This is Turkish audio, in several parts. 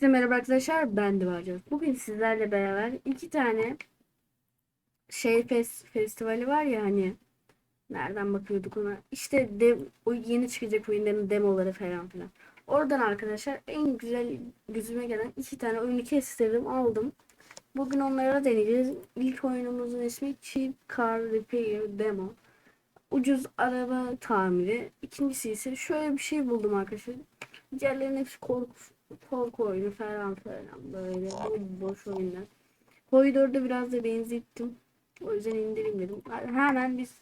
Herkese merhaba arkadaşlar. Ben de Barcaz. Bugün sizlerle beraber iki tane şey fes festivali var ya hani nereden bakıyorduk ona? İşte de, o yeni çıkacak oyunların demoları falan filan. Oradan arkadaşlar en güzel gözüme gelen iki tane oyunu kestirdim aldım. Bugün onlara deneyeceğiz. İlk oyunumuzun ismi Cheap Car Repair Demo. Ucuz araba tamiri. İkincisi ise şöyle bir şey buldum arkadaşlar. Diğerlerinin hepsi korku korku oyunu falan falan böyle boş oyunlar. Koridorda biraz da benzettim. O yüzden indireyim dedim. Hemen biz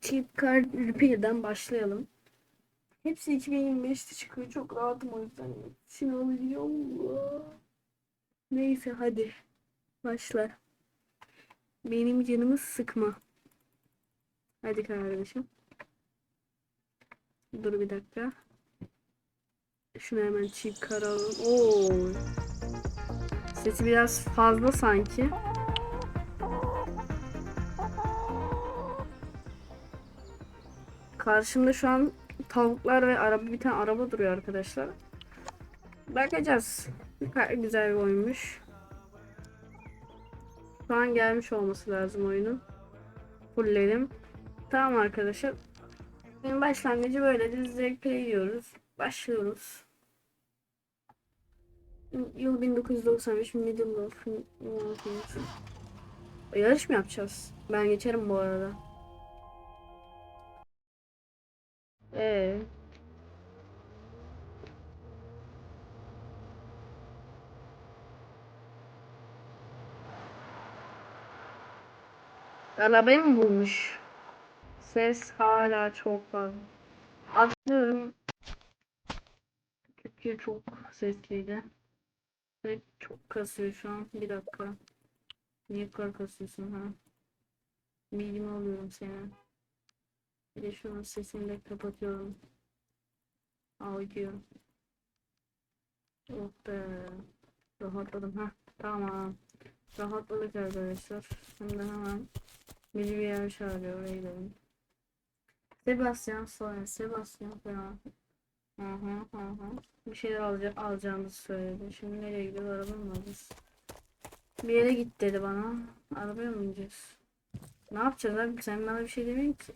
Cheap Car Repair'den başlayalım. Hepsi 2025'te çıkıyor. Çok rahatım o yüzden. Şimdi alacağım. Neyse hadi. Başla. Benim canımı sıkma. Hadi kardeşim. Dur bir dakika. Şunu hemen çıkaralım. Oo. Sesi biraz fazla sanki. Karşımda şu an tavuklar ve araba bir tane araba duruyor arkadaşlar. Bakacağız. Güzel bir oyunmuş. Şu an gelmiş olması lazım oyunun. Fullledim. Tamam arkadaşlar. Benim başlangıcı böyle direkt play diyoruz. Başlıyoruz. Yıl 1995 Middle of Yarış mı yapacağız? Ben geçerim bu arada. Ee. Arabayı mı bulmuş? Ses hala çok fazla. Atlıyorum. Çünkü çok sesliydi. Ve çok kasıyor şu an. Bir dakika. Niye kadar kasıyorsun ha? Bilgimi alıyorum seni. Bir de şunun sesini de kapatıyorum. Audio. Oh be. Rahatladım. ha. Tamam. Rahatladık arkadaşlar. Şimdi hemen bizi bir yer çağırıyor. Oraya gidelim. Sebastian sonra Sebastian falan. Hı hı hı hı. Bir şeyler alacak alacağımızı söyledi. Şimdi nereye gidiyoruz? Araba mı alacağız? Bir yere git dedi bana. Arabaya mı bineceğiz? Ne yapacağız abi? Sen bana bir şey demiyorsun ki.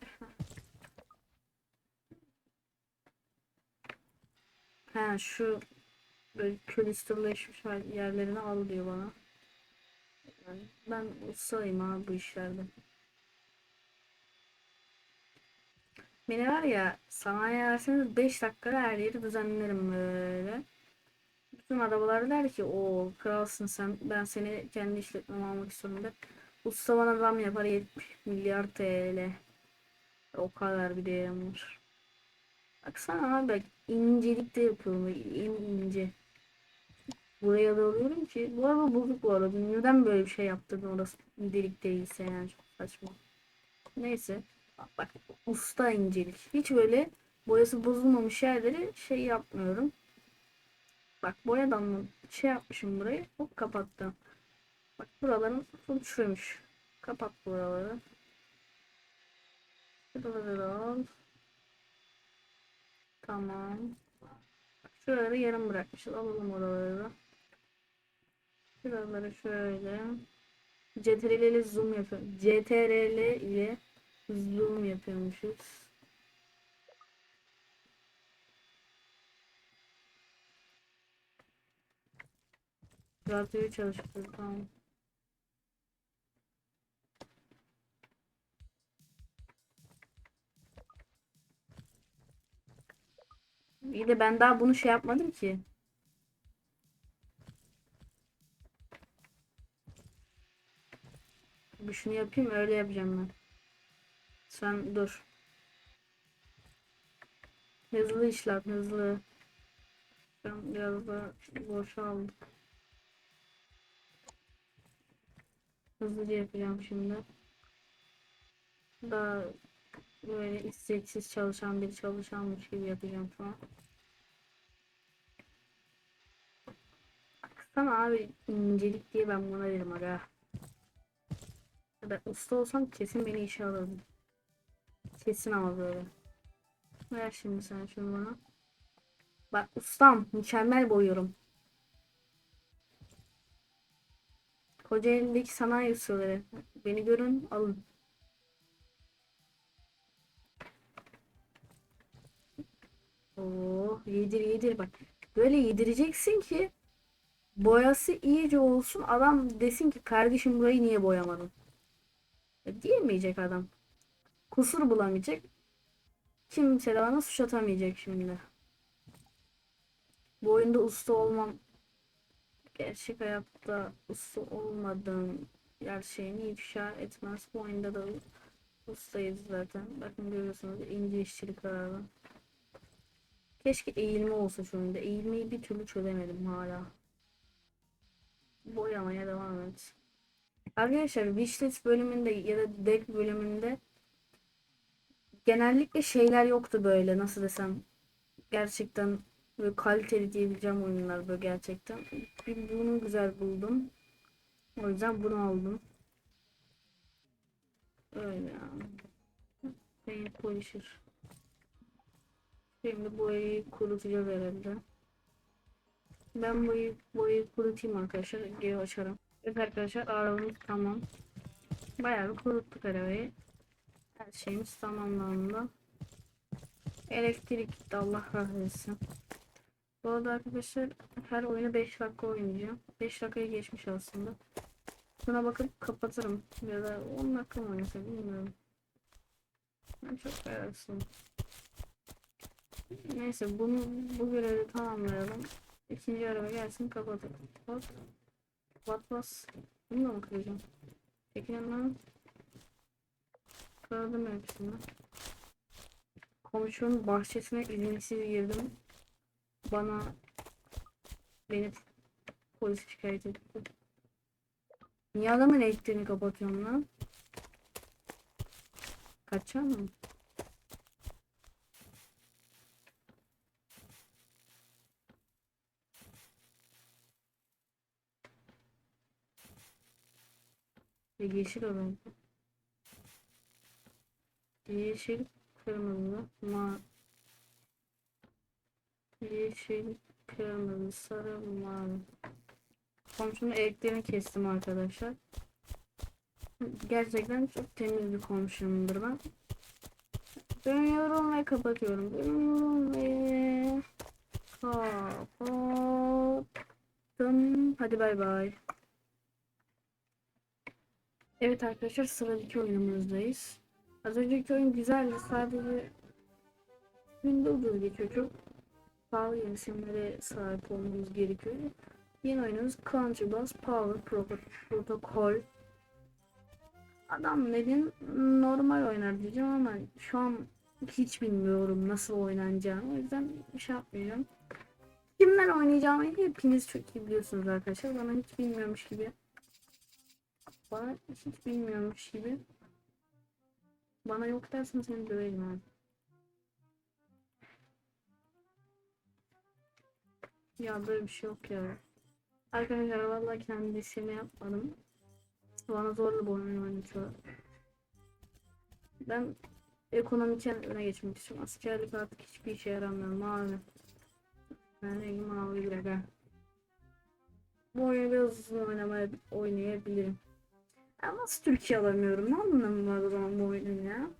Ha şu böyle külüstürleşmiş hal- yerlerini al diyor bana. Yani ben ustayım abi bu işlerde. Beni var ya sanayi verseniz 5 dakikada her yeri düzenlerim böyle. Bütün arabalar der ki o kralsın sen ben seni kendi işletmeme almak istiyorum der. Usta bana zam yapar 70 milyar TL. O kadar bir değerim. Baksana abi bak incelikte yapıyorum en ince. Buraya da alıyorum ki bu araba bozuk bu arada. Neden böyle bir şey yaptırdın orası delik değilse yani çok saçma. Neyse. Bak usta incelik. Hiç böyle boyası bozulmamış yerleri şey yapmıyorum. Bak boyadan şey yapmışım burayı. Hop kapattım. Bak buraların full çürümüş. Kapat buraları. Şuraları al. Tamam. Bak şuraları yarım bırakmışız. Alalım oraları da. Şuraları şöyle. CTRL ile zoom yapıyorum. CTRL ile zoom yapıyormuşuz. Radyoyu çalıştır tamam. Bir de ben daha bunu şey yapmadım ki. Bir şunu yapayım öyle yapacağım ben. Sen dur. Hızlı işlem hızlı. Ben biraz da boşaldık. Hızlıca yapacağım şimdi. Daha böyle isteksiz çalışan bir çalışanmış gibi yapacağım şu an. Baksana abi incelik diye ben buna derim. Ya da usta olsam kesin beni işe alırdım. Kesin ama böyle. Ver şimdi sen şunu bana. Bak ustam mükemmel boyuyorum. Kocaeli'deki sanayi ustaları. Beni görün alın. Oo, yedir yedir bak. Böyle yedireceksin ki boyası iyice olsun. Adam desin ki kardeşim burayı niye boyamadın? E, diyemeyecek adam. Kusur bulamayacak. Kimse de bana suç atamayacak şimdi. Bu oyunda usta olmam gerçek hayatta usta olmadığım gerçeğini ifşa etmez. Bu oyunda da ustayız zaten. Bakın görüyorsunuz ince işçilik kararı. Keşke eğilme olsa şu oyunda. Eğilmeyi bir türlü çözemedim hala. Boyamaya devam et. Arkadaşlar Wishlist bölümünde ya da deck bölümünde genellikle şeyler yoktu böyle nasıl desem gerçekten böyle kaliteli diyebileceğim oyunlar böyle gerçekten. Bunu güzel buldum. O yüzden bunu aldım. Öyle yani. Paint Polisher. Şimdi boyayı kurutacağız herhalde. Ben boyayı, boyayı kurutayım arkadaşlar. Geri açarım. Evet arkadaşlar arabamız tamam. Bayağı bir kuruttuk arabayı. Her şeyimiz tamamlandı. Elektrik gitti Allah kahretsin. Bu arada arkadaşlar her oyunu 5 dakika oynayacağım. 5 dakikayı geçmiş aslında. Buna bakıp kapatırım. Ya da 10 dakika mı oynasa bilmiyorum. Ben çok kararsızım. Neyse bunu bu görevi tamamlayalım. İkinci araba gelsin kapatalım. What was? Bunu da mı kıracağım? Çekilin lan. Kırdım hepsini. Komşunun bahçesine izinsiz girdim. Bana beni polis şikayet etti. Niye adamın elektriğini kapatıyorum lan? Kaçacak mı? Yeşil olan. Yeşil, kırmızı, ma Yeşil, kırmızı, sarı, mavi. Komşunun elektriğini kestim arkadaşlar. Gerçekten çok temiz bir komşumdur ben. Dönüyorum ve kapatıyorum. Dönüyorum ve kapattım. Hadi bay bay. Evet arkadaşlar sıradaki oyunumuzdayız. Az önceki oyun güzeldi. Sadece günde ucuz geçiyor. Çok pahalı isimlere sahip olmamız gerekiyor. Yeni oyunumuz Country Bus Power Pro- Protocol. Adam dedin normal oynar diyeceğim ama şu an hiç bilmiyorum nasıl oynanacağını. O yüzden bir şey yapmayacağım. Kimler oynayacağımı hepiniz çok iyi biliyorsunuz arkadaşlar. Bana hiç bilmiyormuş gibi. Bana hiç bilmiyormuş gibi. Bana yok dersen seni döverim abi. Ya böyle bir şey yok ya. Arkadaşlar vallahi kendi isteğimi yapmadım. Bana zorla bu oyunu oynatıyor. Ben ekonomiken öne geçmek istiyorum. Askerlik artık hiçbir işe yaramıyor. Mavi. Ben rengi mavi aga. Bu oyunu biraz uzun oynamaya oynayabilirim. Ya nasıl Türkiye alamıyorum? Ne anlamı var o zaman bu oyunun ya?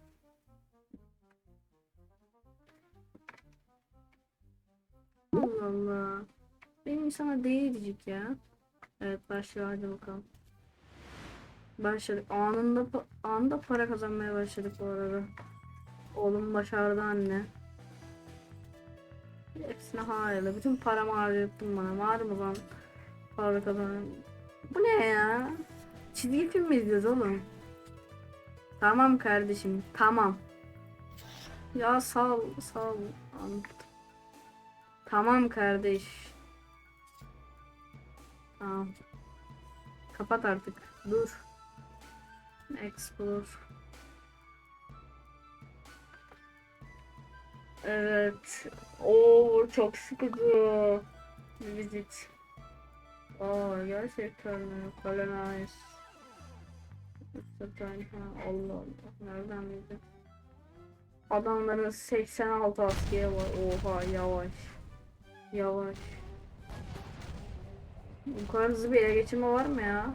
Allah Allah. Benim sana değecek ya. Evet başlıyor hadi bakalım. Başladık. Anında anında para kazanmaya başladık bu arada. Oğlum başardı anne. Hepsine harcadı. Bütün paramı harcattın bana. Var mı lan? Para kazanan. Bu ne ya? Çizgi film mi izliyoruz oğlum? Tamam kardeşim. Tamam. Ya sağ ol. Sağ ol. Tamam kardeş. Tamam. Kapat artık. Dur. Explore. Evet. Oo çok sıkıcı. Visit. Aa gerçekten mi? Zaten ha Allah Allah. Nereden bildim? Adamların 86 askeri var. Oha yavaş. Yavaş. Bu kadar hızlı bir ele geçirme var mı ya?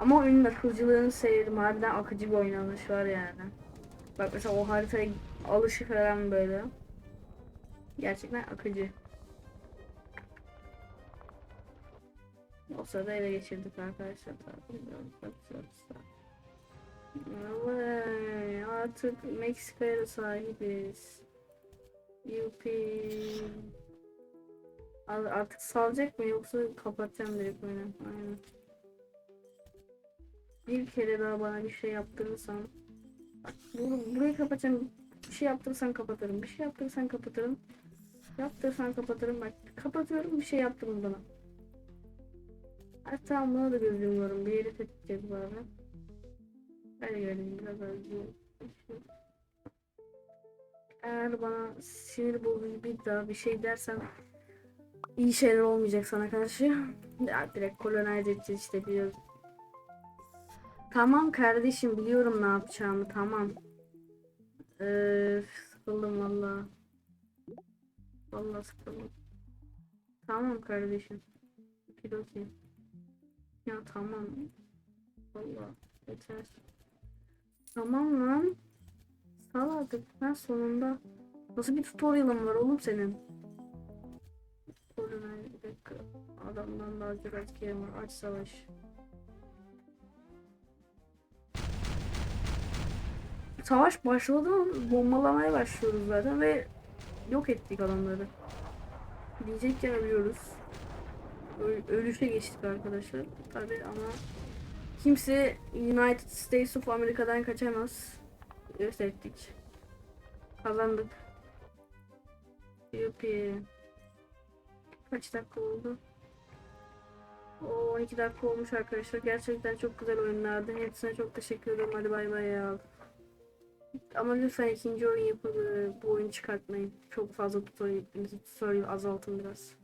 Ama oyunun akıcılığını sevdim. Harbiden akıcı bir oynanış var yani. Bak mesela o haritaya alışı falan böyle. Gerçekten akıcı. O sırada ele geçirdik arkadaşlar. Vay, artık Meksika'ya da sahibiz. Yupi. Ar- Artık salacak mı yoksa kapatacağım direkt oyunu. Aynen. Bir kere daha bana bir şey yaptırırsan Bak, bu, burayı kapatacağım. Bir şey yaptırırsan kapatırım. Bir şey yaptırırsan kapatırım. Yaptırırsan kapatırım. Bak kapatıyorum bir şey yaptırın bana. Hatta buna da göz yumuyorum. Bir yeri fethedeceğiz bu arada. Hadi görelim biraz önce. Eğer bana sinir bozucu bir daha bir şey dersen iyi şeyler olmayacak sana karşı. Ya direkt kolonize edeceğiz işte biliyoruz. Tamam kardeşim biliyorum ne yapacağımı tamam. Ee, sıkıldım valla. Valla sıkıldım. Tamam kardeşim. Okidoki. Ya tamam. Valla yeter. Tamam lan. Sal artık. Ben sonunda. Nasıl bir tutorial'ın var oğlum senin? Kolonize bir dakika. Adamdan daha askerim var. Aç savaş. Savaş başladı bombalamaya başlıyoruz zaten ve yok ettik adamları. Diyecekken ölüyoruz. Öl- ölüşe geçtik arkadaşlar. Tabi ama kimse United States of Amerika'dan kaçamaz. Yok ettik. Kazandık. Yuppie. Kaç dakika oldu? O 12 dakika olmuş arkadaşlar. Gerçekten çok güzel oyunlardı. Hepsine çok teşekkür ederim. Hadi bay bay ya. Ama lütfen ikinci oyun yapıp bu oyunu çıkartmayın. Çok fazla tutorial, tutorial azaltın biraz.